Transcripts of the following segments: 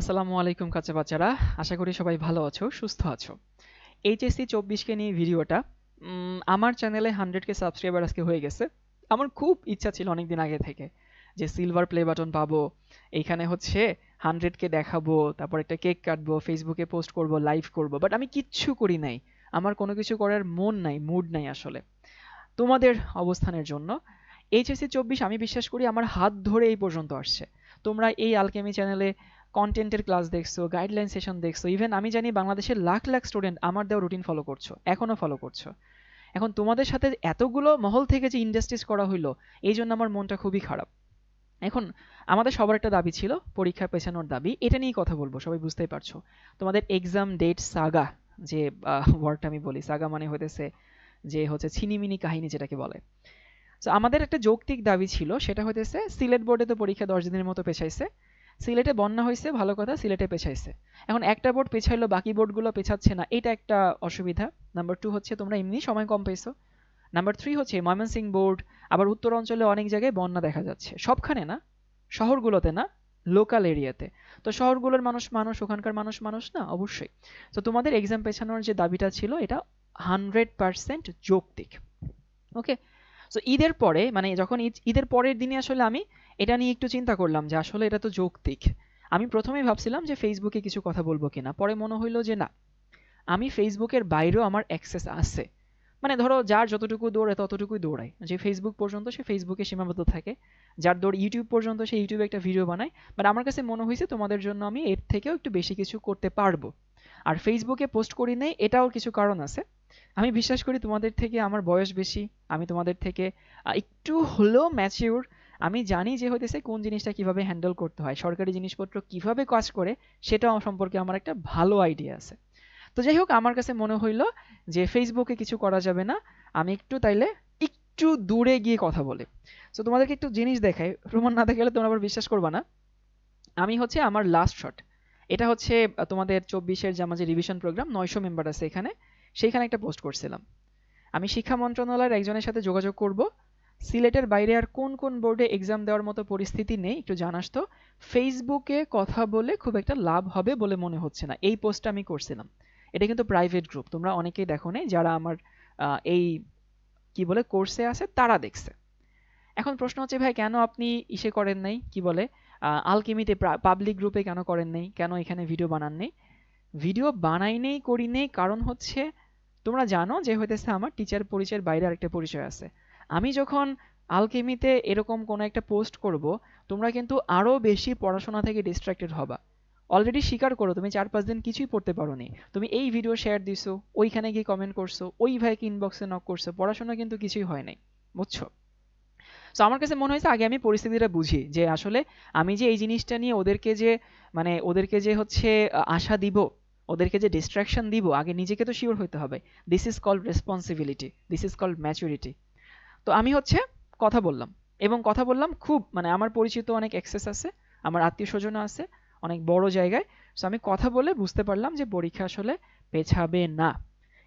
আসসালামু আলাইকুম কাচ্চা বাচ্চারা। আশা করি সবাই ভালো আছো, সুস্থ আছো। এইচএসসি চব্বিশকে নিয়ে ভিডিওটা আমার চ্যানেলে হান্ড্রেড কে সাবস্ক্রাইবার আজকে হয়ে গেছে। আমার খুব ইচ্ছা ছিল অনেকদিন আগে থেকে যে সিলভার প্লে বাটন পাবো, এইখানে হচ্ছে হান্ড্রেড কে দেখাবো, তারপর একটা কেক কাটবো, ফেসবুকে পোস্ট করব, লাইভ করব বাট আমি কিচ্ছু করি নাই। আমার কোনো কিছু করার মন নাই, মুড নাই আসলে। তোমাদের অবস্থানের জন্য, এইচএসসি চব্বিশ আমি বিশ্বাস করি আমার হাত ধরে এই পর্যন্ত আসছে। তোমরা এই আলকেমি চ্যানেলে কন্টেন্টের ক্লাস দেখছ গাইডলাইন সেশন দেখছ ইভেন আমি জানি বাংলাদেশের লাখ লাখ স্টুডেন্ট আমার দেওয়া রুটিন ফলো করছ, এখনও ফলো করছ। এখন তোমাদের সাথে এতগুলো মহল থেকে যে ইন্ডাস্ট্রিজ করা হইল, এই জন্য আমার মনটা খুবই খারাপ। এখন আমাদের সবার একটা দাবি ছিল, পরীক্ষা পেছানোর দাবি, এটা নিয়েই কথা বলব, সবাই বুঝতেই পারছ। তোমাদের এক্সাম ডেট সাগা যে ওয়ার্ডটা আমি বলি সাগা মানে হতেছে যে হচ্ছে ছিনিমিনি কাহিনী যেটাকে বলে। তো আমাদের একটা যৌক্তিক দাবি ছিল, সেটা হতেছে সিলেট বোর্ডে তো পরীক্ষা দশ দিনের মতো পেছাইছে সিলেটে বন্যা হয়েছে, ভালো কথা, সিলেটে পেছাইছে এখন একটা বোর্ড পেছাইলো বাকি বোর্ডগুলো পেছাচ্ছে না, এটা একটা অসুবিধা। নাম্বার টু হচ্ছে, তোমরা এমনি সময় কম পেয়েছ। নাম্বার থ্রি হচ্ছে ময়মনসিং বোর্ড, আবার উত্তর অঞ্চলে অনেক জায়গায় বন্যা দেখা যাচ্ছে। সবখানে না, শহরগুলোতে না লোকাল এরিয়াতে তো। শহরগুলোর মানুষ মানুষ, ওখানকার মানুষ মানুষ না, অবশ্যই। তো তোমাদের এক্সাম পেছানোর যে দাবিটা ছিল, এটা হান্ড্রেড পার্সেন্ট যৌক্তিক। ওকে সো ঈদের পরে মানে যখন ঈদ, ঈদের পরের দিনে আসলে আমি এটা নিয়ে একটু চিন্তা করলাম যে আসলে এটা তো যৌক্তিক। আমি প্রথমেই ভাবছিলাম যে ফেসবুকে কিছু কথা বলব কিনা। পরে মনে হইল যে না, আমি ফেসবুকের বাইরেও আমার অ্যাক্সেস আছে। মানে ধরো যার যতটুকু দৌড়ে ততটুকুই দৌড়ায়। যে ফেসবুক পর্যন্ত সে ফেসবুকে সীমাবদ্ধ থাকে। যার দৌড় ইউটিউব পর্যন্ত সে ইউটিউবে একটা ভিডিও বানায়। বাট আমার কাছে মনে হয়েছে তোমাদের জন্য আমি এর থেকেও একটু বেশি কিছু করতে পারব। আর ফেসবুকে পোস্ট করি নেই, এটাও কিছু কারণ আছে। আমি বিশ্বাস করি তোমাদের থেকে আমার বয়স বেশি, আমি তোমাদের থেকে একটু হলেও ম্যাচিউর আমি জানি যে হইতেছে কোন জিনিসটা কীভাবে হ্যান্ডেল করতে হয়, সরকারি জিনিসপত্র কীভাবে কাজ করে সেটা সম্পর্কে আমার একটা ভালো আইডিয়া আছে। তো যাই হোক, আমার কাছে মনে হইল যে ফেসবুকে কিছু করা যাবে না, আমি একটু তাইলে একটু দূরে গিয়ে কথা বলি। তো তোমাদেরকে একটু জিনিস দেখাই, প্রমাণ না দেখালে তোমরা আবার বিশ্বাস করবা না। আমি হচ্ছে আমার লাস্ট শট এটা হচ্ছে তোমাদের চব্বিশের যে আমার যে রিভিশন প্রোগ্রাম নয়শো মেম্বার আছে এখানে। সেইখানে একটা পোস্ট করছিলাম। আমি শিক্ষা মন্ত্রণালয়ের একজনের সাথে যোগাযোগ করব। সিলেটের বাইরে আর কোন কোন বোর্ডে এক্সাম দেওয়ার মতো পরিস্থিতি নেই, একটু জানাস তো। ফেসবুকে কথা বলে খুব একটা লাভ হবে বলে মনে হচ্ছে না। এই পোস্টটা আমি করছিলাম। এটা কিন্তু প্রাইভেট গ্রুপ তোমরা অনেকেই দেখো নাই যারা আমার এই, কি বলে কোর্সে আছে, তারা দেখছে। এখন প্রশ্ন হচ্ছে, ভাই, কেন আপনি ইসে করেন নাই? কি বলে আলকেমিতে পাবলিক গ্রুপে কেন করেন নাই? কেন এখানে ভিডিও বানান নেই ভিডিও বানাই নেই, করি নেই, কারণ হচ্ছে তোমরা জানো যে হইতেছে আমার টিচার পরিচয়ের বাইরে আরেকটা পরিচয় আছে। আমি যখন আলকেমিতে এরকম কোনো একটা পোস্ট করব, তোমরা কিন্তু আরও বেশি পড়াশোনা থেকে ডিস্ট্রাক্টেড হবা। অলরেডি স্বীকার করো, তুমি চার পাঁচ দিন কিছুই পড়তে পারোনি। তুমি এই ভিডিও শেয়ার দিছো, ওইখানে গিয়ে কমেন্ট করছ, ওই ভাইকে ইনবক্সে নক করছ, পড়াশোনা কিন্তু কিছুই হয় নাই, বুঝছ? তো আমার কাছে মনে হয়েছে আগে আমি পরিস্থিতিটা বুঝি যে আসলে আমি যে এই জিনিসটা নিয়ে ওদেরকে যে মানে ওদেরকে যে হচ্ছে আশা দিব ওদেরকে যে ডিস্ট্রাকশন দিব, আগে নিজেকে তো শিওর হইতে হবে। This is called responsibility this is called maturity তো আমি হচ্ছে কথা বললাম, এবং কথা বললাম খুব মানে আমার পরিচিত অনেক অ্যাক্সেস আছে, আমার আত্মীয় স্বজনও আছে, অনেক বড় জায়গায়। সো আমি কথা বলে বুঝতে পারলাম যে পরীক্ষা আসলে পেছাবে না।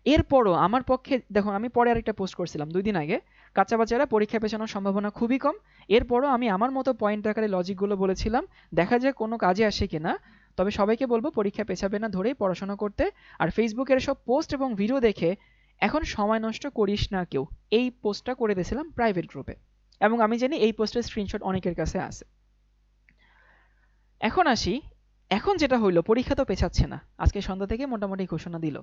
এরপরও আমার পক্ষে, দেখো আমি পরে আরেকটা পোস্ট করছিলাম দুই দিন আগে কাঁচা বাচ্চারা পরীক্ষা পেছানোর সম্ভাবনা খুবই কম। এরপরও আমি আমার মতো পয়েন্ট আকারে লজিকগুলো বলেছিলাম, দেখা যায় কোনো কাজে আসে কিনা। তবে সবাইকে বলব, পরীক্ষা পেছাবে না ধরেই পড়াশোনা করতে। আর ফেসবুকের সব পোস্ট এবং ভিডিও দেখে এখন সময় নষ্ট করিস না কেউ। এই পোস্টটা করে দিয়েছিলাম প্রাইভেট গ্রুপে এবং আমি জানি এই পোস্টের স্ক্রিনশট অনেকের কাছে আছে। এখন আসি, এখন যেটা হইল, পরীক্ষা তো পেছাচ্ছে না। আজকে সন্ধ্যা থেকে মোটামুটি ঘোষণা দিল।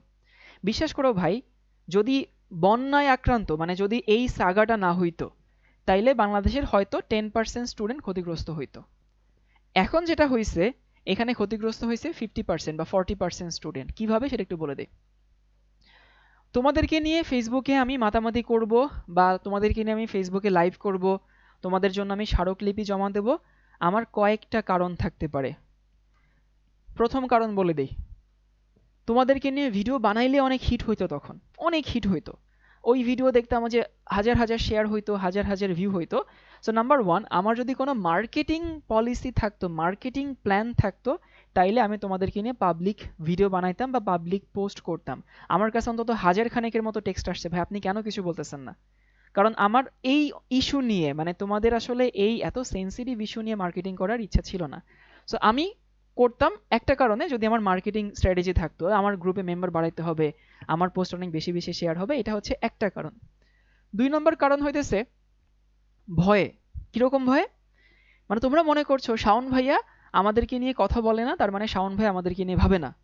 বিশ্বাস করো ভাই, যদি বন্যায় আক্রান্ত মানে যদি এই সাগাটা না হইতো, তাইলে বাংলাদেশের হয়তো টেন পার্সেন্ট স্টুডেন্ট ক্ষতিগ্রস্ত হইতো। এখন যেটা হয়েছে এখানে ক্ষতিগ্রস্ত হয়েছে ফিফটি পার্সেন্ট বা ফর্টি পার্সেন্ট স্টুডেন্ট কীভাবে? সেটা একটু বলে দিই। তোমাদেরকে নিয়ে ফেসবুকে আমি মাতামাতি করব বা তোমাদেরকে নিয়ে আমি ফেসবুকে লাইভ করব। তোমাদের জন্য আমি স্মারকলিপি জমা দেব। আমার কয়েকটা কারণ থাকতে পারে। প্রথম কারণ বলে দেই। তোমাদেরকে নিয়ে ভিডিও বানাইলে অনেক হিট হইতো তখন। অনেক হিট হইতো। ওই ভিডিও দেখতাম যে হাজার হাজার শেয়ার হইতো, হাজার হাজার ভিউ হইতো। সো নাম্বার ওয়ান আমার যদি কোনো মার্কেটিং পলিসি থাকতো মার্কেটিং প্ল্যান থাকতো, তাইলে আমি তোমাদেরকে নিয়ে পাবলিক ভিডিও বানাইতাম বা পাবলিক পোস্ট করতাম। আমার কাছে অন্তত হাজার খানেকের মতো টেক্সট আসছে। ভাই, আপনি কেন কিছু বলতেছেন না? কারণ আমার এই ইস্যু নিয়ে মানে তোমাদের আসলে এই এত সেন্সিটিভ ইস্যু নিয়ে মার্কেটিং করার ইচ্ছা ছিল না। সো আমি করতাম। একটা কারণে যদি আমার মার্কেটিং স্ট্র্যাটেজি থাকতো, আমার গ্রুপে মেম্বার বাড়াইতে হবে, আমার পোস্ট অনেক বেশি বেশি শেয়ার হবে, এটা হচ্ছে একটা কারণ। দুই নম্বর কারণ হইতেছে ভয়ে। কীরকম ভয়ে? মানে তোমরা মনে করছ, শাওন ভাইয়া আমাদেরকে নিয়ে কথা বলে না, তার মানে শাওন ভাই আমাদেরকে নিয়ে ভাবে না।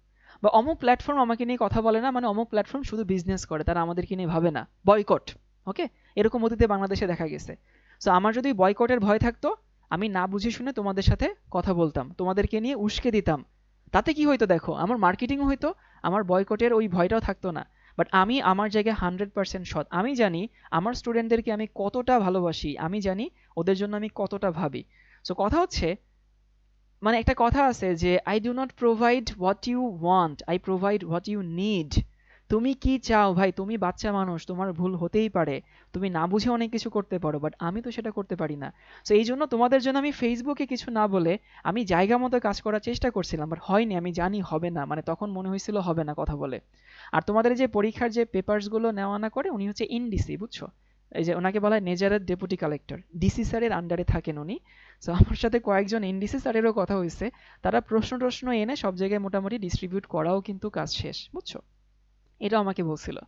বা অমুক প্ল্যাটফর্ম আমাকে নিয়ে কথা বলে না মানে অমুক প্ল্যাটফর্ম শুধু বিজনেস করে, তারা আমাদেরকে নিয়ে ভাবে না। বয়কট ওকে এরকম অতীতে বাংলাদেশে দেখা গেছে। সো আমার যদি বয়কটের ভয় থাকতো আমি না বুঝে শুনে তোমাদের সাথে কথা বলতাম। তোমাদেরকে নিয়ে উস্কে দিতাম। তাতে কি হইতো দেখো, আমার মার্কেটিংও হইতো, আমার বয়কটের ওই ভয়টাও থাকতো না। বাট আমি আমার জায়গায় হান্ড্রেড পার্সেন্ট সৎ। আমি জানি আমার স্টুডেন্টদেরকে আমি কতটা ভালোবাসি, আমি জানি ওদের জন্য আমি কতটা ভাবি। সো কথা হচ্ছে মানে একটা কথা আছে যে I do not provide what you want I provide what you need তুমি কি চাও ভাই? তুমি বাচ্চা মানুষ, তোমার ভুল হতেই পারে। তুমি না বুঝে অনেক কিছু করতে পারো বাট আমি তো সেটা করতে পারি না। সো এই জন্য তোমাদের জন্য আমি ফেসবুকে কিছু না বলে আমি জায়গা মতো কাজ করার চেষ্টা করছিলাম বাট হয়নি, আমি জানি হবে না। মানে তখন মনে হয়েছিল হবে না কথা বলে। আর তোমাদের যে পরীক্ষার যে পেপারসগুলো নেওয়া না করে, উনি হচ্ছে ইনডিসি বুঝছ? এই যে ওনাকে বলা হয় নেজারের ডেপুটি কালেক্টর ডিসি স্যারের আন্ডারে থাকেন উনি। সো আমার সাথে কয়েকজন এনডিসি স্যারেরও কথা হয়েছে। তারা প্রশ্ন টশ্ন এনে সব জায়গায় মোটামুটি ডিস্ট্রিবিউট করাও কিন্তু কাজ শেষ, বুঝছ? এটা আমাকে বলছিল।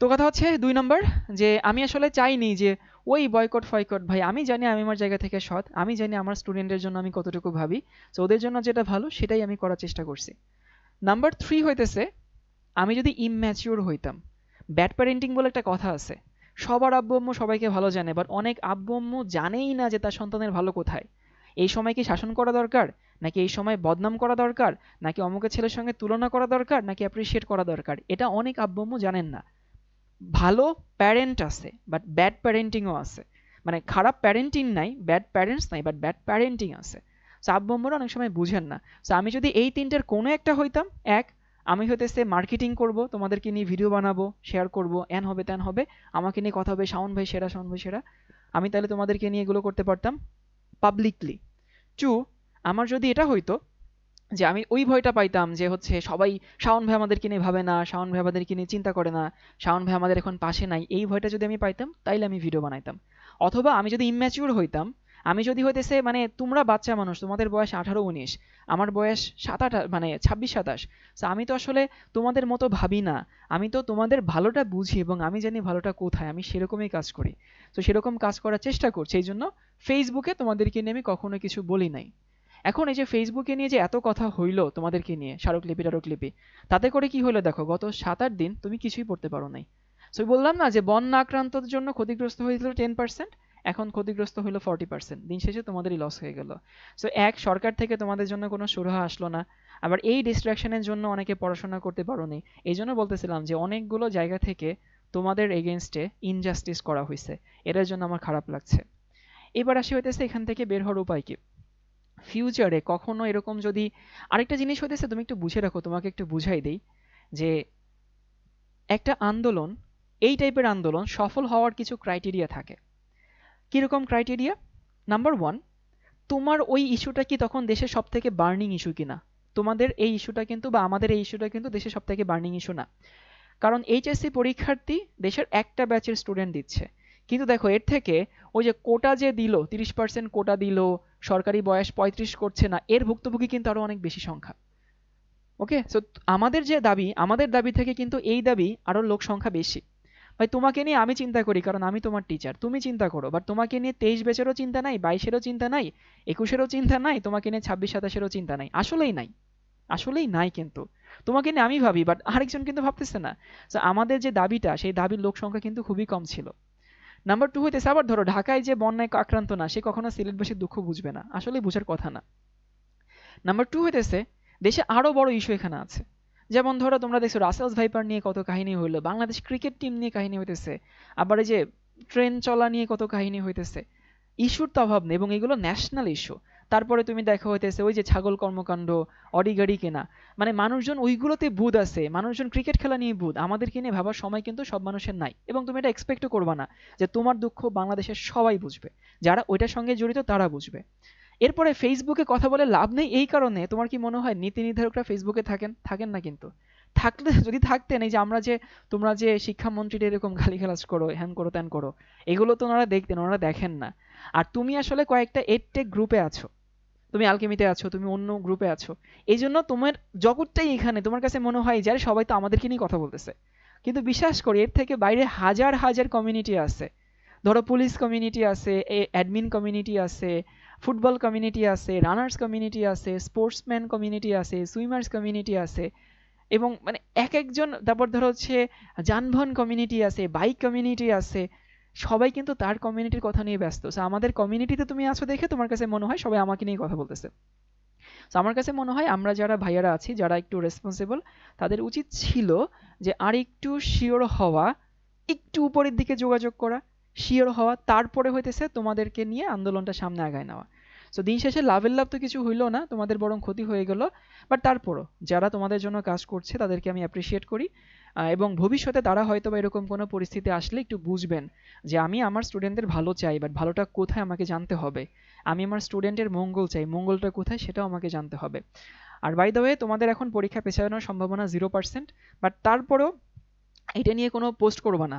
তো কথা হচ্ছে দুই নম্বর যে, আমি আসলে চাইনি যে, ওই বয়কট ফয়কট, ভাই আমি জানি আমি আমার জায়গা থেকে সৎ, আমি জানি আমার স্টুডেন্টের জন্য আমি কতটুকু ভাবি তো ওদের জন্য যেটা ভালো সেটাই আমি করার চেষ্টা করছি। নাম্বার থ্রি হইতেছে, আমি যদি ইম্যাচিওর হইতাম ব্যাড প্যারেন্টিং বলে একটা কথা আছে, সবার আব্বু আম্মু সবাইকে ভালো জানে বাট অনেক আব্বু আম্মু জানেই না যে তার সন্তানের ভালো কোথায়। এই সময় কি শাসন করা দরকার? নাকি এই সময় বদনাম করা দরকার? নাকি অমুকের ছেলের সঙ্গে তুলনা করা দরকার? নাকি অ্যাপ্রিসিয়েট করা দরকার? এটা অনেক আব্বু আম্মু জানেন না। ভালো প্যারেন্ট আছে বাট ব্যাড প্যারেন্টিংও আছে। মানে খারাপ প্যারেন্টিং নাই ব্যাড প্যারেন্টস নাই বাট ব্যাড প্যারেন্টিং আছে। সো আব্বু আম্মুরা অনেক সময় বুঝেন না। সো আমি যদি এই তিনটের কোনো একটা হইতাম, এক, আমি হইতেছে মার্কেটিং করব, তোমাদেরকে নিয়ে ভিডিও বানাবো শেয়ার করব, এন হবে তেন হবে, আমাকে নিয়ে কথা হবে, শাওন ভাই সেরা, শাওন ভাই সেরা। আমি তাহলে তোমাদেরকে নিয়ে এগুলো করতে পারতাম। পাবলিকলি টু আমার যদি এটা হইতো, যে আমি ওই ভয়টা পাইতাম যে হচ্ছে সবাই শাওন ভাই আমাদেরকে নিয়ে ভাবে না, শাওন ভাই আমাদেরকে নিয়ে চিন্তা করে না, শাওন ভাই আমাদের এখন পাশে নাই, এই ভয়টা যদি আমি পাইতাম, তাইলে আমি ভিডিও বানাইতাম। অথবা আমি যদি ইম্যাচিউর হইতাম আমি যদি হইতেছে মানে তোমরা বাচ্চা মানুষ, তোমাদের বয়স আঠারো, উনিশ, আমার বয়স সাত আট মানে ছাব্বিশ, সাতাশ তো আমি তো আসলে তোমাদের মতো ভাবি না। আমি তো তোমাদের ভালোটা বুঝি এবং আমি জানি ভালোটা কোথায়, আমি সেরকমই কাজ করি। তো সেরকম কাজ করার চেষ্টা করছি এই জন্য ফেসবুকে তোমাদেরকে নিয়ে আমি কখনো কিছু বলি নাই। এখন এই যে ফেসবুকে নিয়ে যে এত কথা হইল তোমাদেরকে নিয়ে স্মারকলিপি টারকলিপি তাতে করে কি হলো দেখো, গত সাত আট দিন তুমি কিছুই পড়তে পারো নাই। সো বললাম না যে বন্যা আক্রান্তর জন্য ক্ষতিগ্রস্ত হয়েছিল টেন পার্সেন্ট এখন ক্ষতিগ্রস্ত হলো ফর্টি পার্সেন্ট দিন শেষে তোমাদেরই লস হয়ে গেল। সো এক, সরকার থেকে তোমাদের জন্য কোনো সুরাহা আসলো না। আবার এই ডিস্ট্রাকশনের জন্য অনেকে পড়াশোনা করতে পারো নি এই জন্য বলতেছিলাম যে, অনেকগুলো জায়গা থেকে তোমাদের এগেনস্টে ইনজাস্টিস করা হয়েছে এটার জন্য আমার খারাপ লাগছে। এবার আসি হইতেছে এখান থেকে বের হওয়ার উপায় কি? ফিউচারে কখনো এরকম যদি আরেকটা জিনিস হইতেছে, তুমি একটু বুঝে রাখো, তোমাকে একটু বুঝাই দেই যে, একটা আন্দোলন, এই টাইপের আন্দোলন সফল হওয়ার কিছু ক্রাইটেরিয়া থাকে। কীরকম ক্রাইটেরিয়া নাম্বার ওয়ান তোমার ওই ইস্যুটা কি তখন দেশের সব থেকে বার্নিং ইস্যু কিনা? তোমাদের এই ইস্যুটা কিন্তু বা আমাদের এই ইস্যুটা কিন্তু দেশের সব থেকে বার্নিং ইস্যু না। কারণ এইচএসসি পরীক্ষার্থী দেশের একটা ব্যাচের স্টুডেন্ট দিচ্ছে। কিন্তু দেখো, এর থেকে ওই যে কোটা যে দিল, তিরিশ পার্সেন্ট কোটা দিল, সরকারি বয়স পঁয়ত্রিশ করছে না, এর ভুক্তভোগী কিন্তু আরও অনেক বেশি সংখ্যা। ওকে সো আমাদের যে দাবি, আমাদের দাবি থেকে কিন্তু এই দাবি আরও লোক সংখ্যা বেশি। ভাই, তোমাকে নিয়ে আমি চিন্তা করি, কারণ আমি তোমার টিচার তুমি চিন্তা করো বাট তোমাকে নিয়ে তেইশ বেচেরও চিন্তা নাই, বাইশেরও চিন্তা নাই, একুশেরও চিন্তা নাই, তোমাকে নিয়ে ছাব্বিশ, সাতাশেরও চিন্তা নাই। আসলেই নাই। আসলেই নাই কিন্তু। তোমাকে নিয়ে আমি ভাবি বাট আরেকজন কিন্তু ভাবতেছে না। তো আমাদের যে দাবিটা, সেই দাবির লোক সংখ্যা কিন্তু খুবই কম ছিল। নাম্বার টু হইতেছে আবার ধরো, ঢাকায় যে বন্যায় আক্রান্ত না, সে কখনো সিলেটবাসীর দুঃখ বুঝবে না। আসলে বুঝার কথা না। নাম্বার টু হইতেছে, দেশে আরও বড় ইস্যু এখানে আছে। যেমন ধরো তোমরা দেখছ রাসেলস ভাইপার নিয়ে কত কাহিনী হইল, বাংলাদেশ ক্রিকেট টিম নিয়ে কাহিনী হইতেছে, আবার এই যে ট্রেন চলা নিয়ে কত কাহিনী হইতেছে, ইস্যুর তো অভাব নেই এবং এগুলো ন্যাশনাল ইস্যু তারপরে তুমি দেখা হইতেছে ওই যে ছাগল কর্মকাণ্ড অডি গাড়ি কেনা মানে মানুষজন ওইগুলোতে বুধ আছে, মানুষজন ক্রিকেট খেলা নিয়ে বুধ আমাদেরকে নিয়ে ভাবার সময় কিন্তু সব মানুষের নাই এবং তুমি এটা এক্সপেক্টও করবা না যে তোমার দুঃখ বাংলাদেশের সবাই বুঝবে, যারা ওইটার সঙ্গে জড়িত তারা বুঝবে। এরপরে ফেসবুকে কথা বলে লাভ নেই এই কারণে তোমার কি মনে হয় নীতি নির্ধারকরা ফেসবুকে থাকেন? থাকেন না কিন্তু। থাকলে, যদি থাকতেন, এই যে আমরা যে, তোমরা যে শিক্ষামন্ত্রীর এরকম গালিগালাজ করো, হ্যান করো ত্যান করো, এগুলো তো ওনারা দেখতেন, ওনারা দেখেন না। আর তুমি আসলে কয়েকটা এড টেক গ্রুপে আছো। তুমি আলকেমিতে আছো, তুমি অন্য গ্রুপে আছো। এই জন্য তোমার জগৎটাই এখানে। তোমার কাছে মনে হয় যে সবাই তো আমাদেরকে নিয়ে কথা বলতেছে। কিন্তু বিশ্বাস করি, এর থেকে বাইরে হাজার হাজার কমিউনিটি আছে। ধরো, পুলিশ কমিউনিটি আছে অ্যাডমিন কমিউনিটি আছে ফুটবল কমিউনিটি আছে রানার্স কমিউনিটি আছে স্পোর্টসম্যান কমিউনিটি আছে সুইমার্স কমিউনিটি আছে এবং মানে এক একজন, তারপর ধরো হচ্ছে যানবাহন কমিউনিটি আছে বাইক কমিউনিটি আছে, সবাই কিন্তু তার কমিউনিটির কথা নিয়ে ব্যস্ত। সো আমাদের কমিউনিটিতে তুমি আছো দেখে তোমার কাছে মনে হয় সবাই আমাকে নিয়ে কথা বলতেছে। তো আমার কাছে মনে হয় আমরা যারা ভাইয়ারা আছি, যারা একটু রেসপন্সিবল তাদের উচিত ছিল যে আর একটু শিওর হওয়া, একটু উপরের দিকে যোগাযোগ করা। শিওর হওয়া, তারপরে হইতেছে তোমাদেরকে নিয়ে আন্দোলনটা সামনে আগায় নেওয়া। সো দিন শেষে লাভের লাভ তো কিছু হইল না, তোমাদের বরং ক্ষতি হয়ে গেল। বাট তারপরও, যারা তোমাদের জন্য কাজ করছে, তাদেরকে আমি অ্যাপ্রিসিয়েট করি। এবং ভবিষ্যতে তারা হয়তো বা এরকম কোনো পরিস্থিতি আসলে একটু বুঝবেন যে, আমি আমার স্টুডেন্টদের ভালো চাই বাট ভালোটা কোথায় আমাকে জানতে হবে? আমি আমার স্টুডেন্টের মঙ্গল চাই, মঙ্গলটা কোথায় সেটাও আমাকে জানতে হবে। আর বাই দ্য ওয়ে তোমাদের এখন পরীক্ষা পেছানোর সম্ভাবনা জিরো পার্সেন্ট বাট তারপরও এটা নিয়ে কোনো পোস্ট করবা না।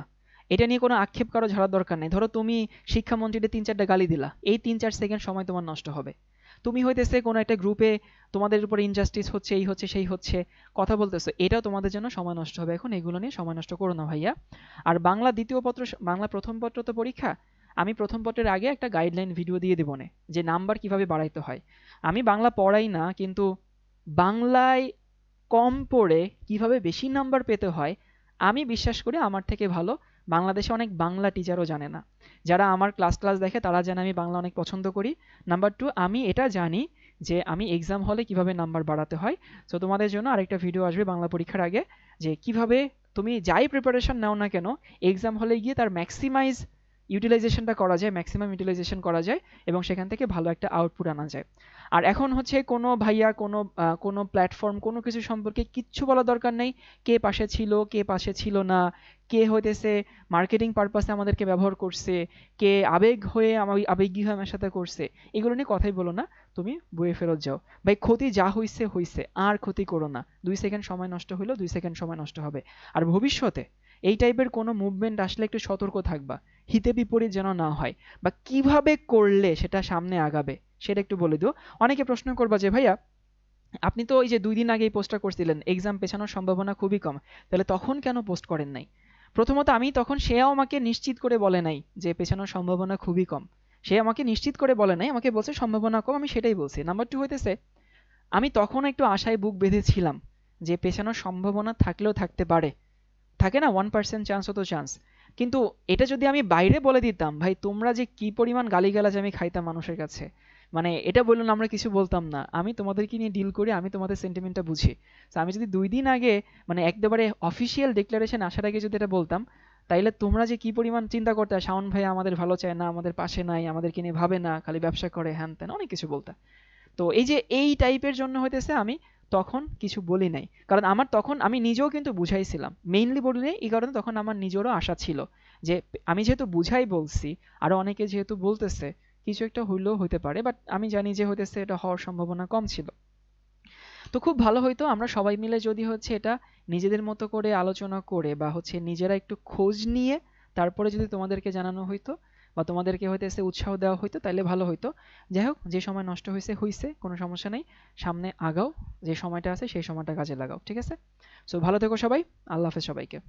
এটা নিয়ে কোনো আক্ষেপ কারও ঝাড়ার দরকার নেই। ধরো তুমি শিক্ষামন্ত্রীদের তিন চারটা গালি দিলা। এই তিন চার সেকেন্ড সময় তোমার নষ্ট হবে। তুমি হইতেছে কোনো একটা গ্রুপে তোমাদের উপর ইনজাস্টিস হচ্ছে, এই হচ্ছে, সেই হচ্ছে কথা বলতেছো। এটাও তোমাদের জন্য সময় নষ্ট হবে। এখন এগুলো নিয়ে সময় নষ্ট করো না ভাইয়া। আর বাংলা দ্বিতীয় পত্র বাংলা প্রথম পত্র তো পরীক্ষা। আমি প্রথম পত্রের আগে একটা গাইডলাইন ভিডিও দিয়ে দেবো না, যে নাম্বার কীভাবে বাড়াইতে হয়। আমি বাংলা পড়াই না, কিন্তু বাংলায় কম পড়ে কীভাবে বেশি নাম্বার পেতে হয়, আমি বিশ্বাস করি আমার থেকে ভালো। বাংলাদেশে অনেক বাংলা টিচারও জানে না। যারা আমার ক্লাস ক্লাস দেখে, তারা জানে আমি বাংলা অনেক পছন্দ করি। নাম্বার টু আমি এটা জানি যে আমি এক্সাম হলে কীভাবে নাম্বার বাড়াতে হয়। সো তোমাদের জন্য আরেকটা ভিডিও আসবে বাংলা পরীক্ষার আগে, যে কীভাবে তুমি যাই প্রিপারেশন নাও না কেন এক্সাম হলে গিয়ে তার ম্যাক্সিমাইজ ইউটিলাইজেশনটা করা যায় ম্যাক্সিমাম ইউটিলাইজেশন করা যায় এবং সেখান থেকে ভালো একটা আউটপুট আনা যায়। আর এখন হচ্ছে কোনো ভাইয়া, কোনো কোনো প্ল্যাটফর্ম কোনো কিছু সম্পর্কে কিচ্ছু বলা দরকার নেই। কে পাশে ছিল, কে পাশে ছিল না, কে হইতেছে মার্কেটিং পারপাসে আমাদেরকে ব্যবহার করছে, কে আবেগ হয়ে আমার আবেগী হয়ে আমার সাথে করছে, এগুলো নিয়ে কথাই বলো না, তুমি বইয়ে ফেরত যাও। ভাই, ক্ষতি যা হইছে হইছে, আর ক্ষতি করো না। দুই সেকেন্ড সময় নষ্ট হইল দুই সেকেন্ড সময় নষ্ট হবে। আর ভবিষ্যতে এই টাইপের কোনো মুভমেন্ট আসলে একটু সতর্ক থাকবা। হিতে বিপরীত যেন না হয়। বা কীভাবে করলে সেটা সামনে আগাবে, সেটা একটু বলে দিও। অনেকে প্রশ্ন করবা যে, ভাইয়া, আপনি তো ওই যে দুই দিন আগেই পোস্টটা করছিলেন এক্সাম পেছানোর সম্ভাবনা খুবই কম, তাহলে তখন কেন পোস্ট করেন নাই? প্রথমত আমি তখন সেও আমাকে নিশ্চিত করে বলে নাই যে, পেছানোর সম্ভাবনা খুবই কম। সে আমাকে নিশ্চিত করে বলে নাই, আমাকে বলছে, সম্ভাবনা কম, আমি সেটাই বলছি। নাম্বার টু হইতেছে, আমি তখন একটু আশায় বুক বেঁধেছিলাম যে, পেছানোর সম্ভাবনা থাকলেও থাকতে পারে। থাকে না ওয়ান পার্সেন্ট চান্স হতো চান্স কিন্তু এটা যদি আমি বাইরে বলে দিতাম, ভাই, তোমরা যে কি পরিমাণ গালিগালাজ আমি খাইতাম মানুষের কাছে? মানে এটা বললেন আমরা কিছু বলতাম না। আমি তোমাদেরকে নিয়ে ডিল করি, আমি তোমাদের সেন্টিমেন্টটা বুঝি। তো আমি যদি দুই দিন আগে মানে একবারে অফিসিয়াল ডিক্লারেশন আসার আগে যদি এটা বলতাম, তাইলে তোমরা যে কি পরিমাণ চিন্তা করতে, শাওন ভাই আমাদের ভালো চায় না, আমাদের পাশে নাই, আমাদেরকে নিয়ে ভাবে না, খালি ব্যবসা করে, হ্যান ত্যান, অনেক কিছু বলতা তো এই যে এই টাইপের জন্য হইতেছে আমি তখন কিছু বলি নাই। কারণ আমার তখন আমি নিজেও কিন্তু বুঝাইছিলাম। মেইনলি বলি নাই এই কারণে তখন আমার নিজেরও আশা ছিল যে, আমি যেহেতু বুঝাই বলছি, আরও অনেকে যেহেতু বলতেছে, কিছু একটা হইলেও হইতে পারে বাট আমি জানি যে হইতেছে এটা হওয়ার সম্ভাবনা কম ছিল। তো খুব ভালো হইতো আমরা সবাই মিলে যদি হচ্ছে এটা নিজেদের মতো করে আলোচনা করে বা হচ্ছে নিজেরা একটু খোঁজ নিয়ে, তারপরে যদি তোমাদেরকে জানানো হইতো বা তোমাদেরকে হইতেছে উৎসাহ দেওয়া হইতো তাহলে ভালো হইতো। যাই হোক যে সময় নষ্ট হয়েছে হইছে, কোনো সমস্যা নেই। সামনে আগাও, যে সময়টা আছে, সেই সময়টা কাজে লাগাও, ঠিক আছে? সো ভালো থেকো সবাই, আল্লাহ হাফেজ সবাইকে।